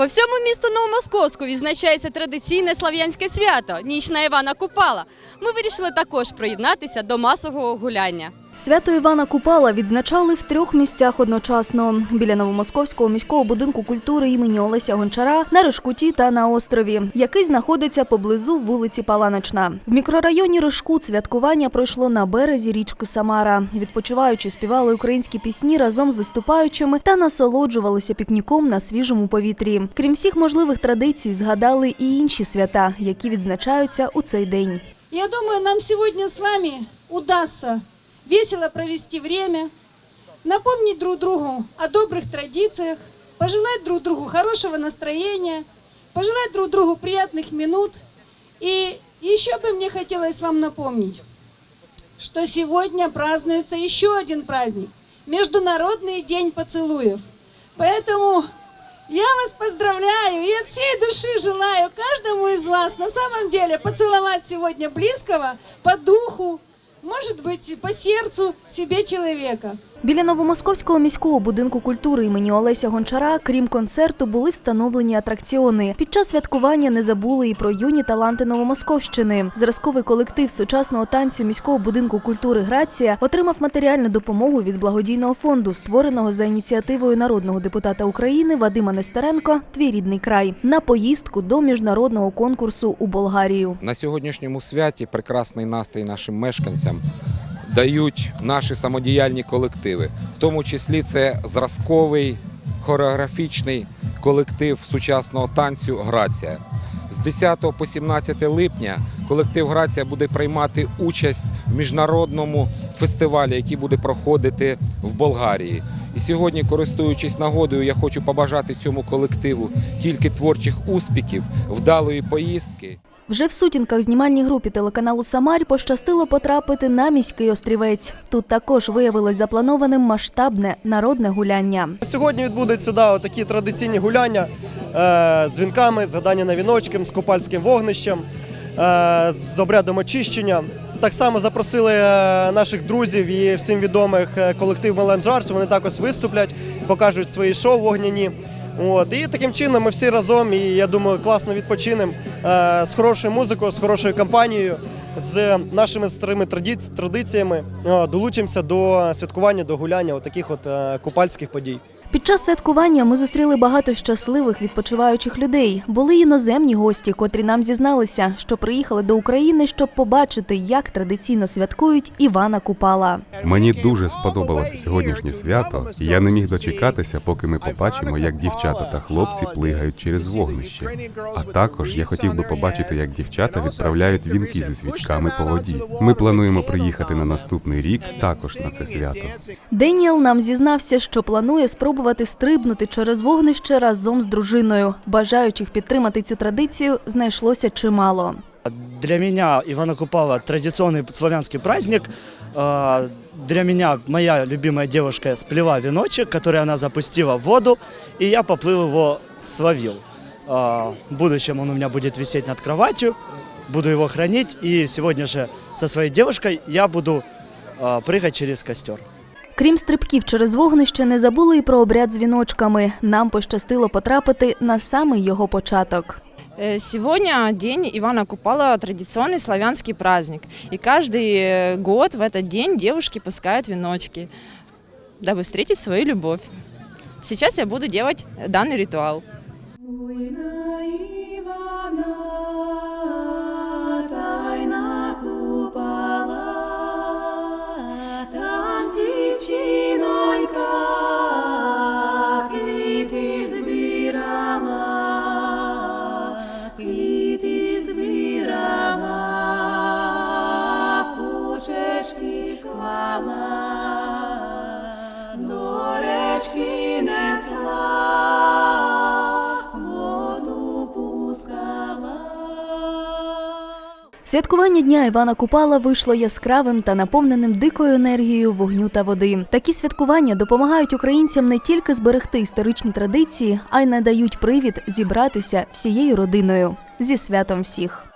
По всьому місту Новомосковську відзначається традиційне слав'янське свято Ніч на Івана Купала. Ми вирішили також приєднатися до масового гуляння. Свято Івана Купала відзначали в трьох місцях одночасно: біля Новомосковського міського будинку культури імені Олеся Гончара, на Решкуті та на острові, який знаходиться поблизу вулиці Паланочна. В мікрорайоні Решкут святкування пройшло на березі річки Самара. Відпочиваючи, співали українські пісні разом з виступаючими та насолоджувалися пікніком на свіжому повітрі. Крім всіх можливих традицій, згадали і інші свята, які відзначаються у цей день. Я думаю, нам сегодня с вами удастся весело провести время, напомнить друг другу о добрых традициях, пожелать друг другу хорошего настроения, пожелать друг другу приятных минут. И еще бы мне хотелось вам напомнить, что сегодня празднуется еще один праздник – Международный день поцелуев. Поэтому я вас поздравляю и от всей души желаю каждому из вас на самом деле поцеловать сегодня близкого по духу, может быть, по сердцу себе человека. Біля Новомосковського міського будинку культури імені Олеся Гончара, крім концерту, були встановлені атракціони. Під час святкування не забули і про юні таланти Новомосковщини. Зразковий колектив сучасного танцю міського будинку культури Грація отримав матеріальну допомогу від благодійного фонду, створеного за ініціативою народного депутата України Вадима Нестеренко Твій рідний край на поїздку до міжнародного конкурсу у Болгарію. На сьогоднішньому святі прекрасний настрій нашим мешканцям дають наші самодіяльні колективи. В тому числі це зразковий хореографічний колектив сучасного танцю Грація. З 10 по 17 липня колектив Грація буде приймати участь в міжнародному фестивалі, який буде проходити в Болгарії. І сьогодні, користуючись нагодою, я хочу побажати цьому колективу тільки творчих успіхів, вдалої поїздки. Вже в сутінках знімальній групі телеканалу Самарь пощастило потрапити на міський острівець. Тут також виявилось запланованим масштабне народне гуляння. Сьогодні відбудуться да, такі традиційні гуляння е, з вінками, з гадання на віночком, з купальським вогнищем, е, з обрядом очищення. Так само запросили е, наших друзів і всім відомих е, колектив Меланжарс. Вони також виступлять, покажуть свої шоу вогняні. От, і таким чином ми всі разом, і я думаю, класно відпочинемо е, з хорошою музикою, з хорошою компанією, з нашими старими традиці- традиціями. Долучимося до святкування, до гуляння от от е, купальських подій. Під час святкування ми зустріли багато щасливих відпочиваючих людей. Були іноземні гості, котрі нам зізналися, що приїхали до України, щоб побачити, як традиційно святкують Івана Купала. Мені дуже сподобалося сьогоднішнє свято. і Я не міг дочекатися, поки ми побачимо, як дівчата та хлопці плигають через вогнище. А також я хотів би побачити, як дівчата відправляють вінки зі свічками по воді. Ми плануємо приїхати на наступний рік також на це свято. Деніел нам зізнався, що планує спробувати стрибнути через вогнище разом з дружиною. Бажаючих підтримати цю традицію знайшлося чимало. Для меня Ивана Купала традиционный славянский праздник. А, Для меня моя любимая девушка сплела веночек, который она запустила в воду, и я поплыл его словил. А, В будущем он у меня будет висеть над кроватью, буду его хранить, и сегодня же со своей девушкой я буду а, прыгать через костер. Крім стрибків через вогнище, не забули і про обряд з віночками. Нам пощастило потрапити на самий його початок. Э, Сегодня день Ивана Купала – традиционный славянский праздник. И каждый э, год в этот день девушки пускают веночки, дабы встретить свою любовь. Сейчас я буду делать данный ритуал. Святкування дня Івана Купала вийшло яскравим та наповненим дикою енергією вогню та води. Такі святкування допомагають українцям не тільки зберегти історичні традиції, а й надають привід зібратися всією родиною зі святом всіх.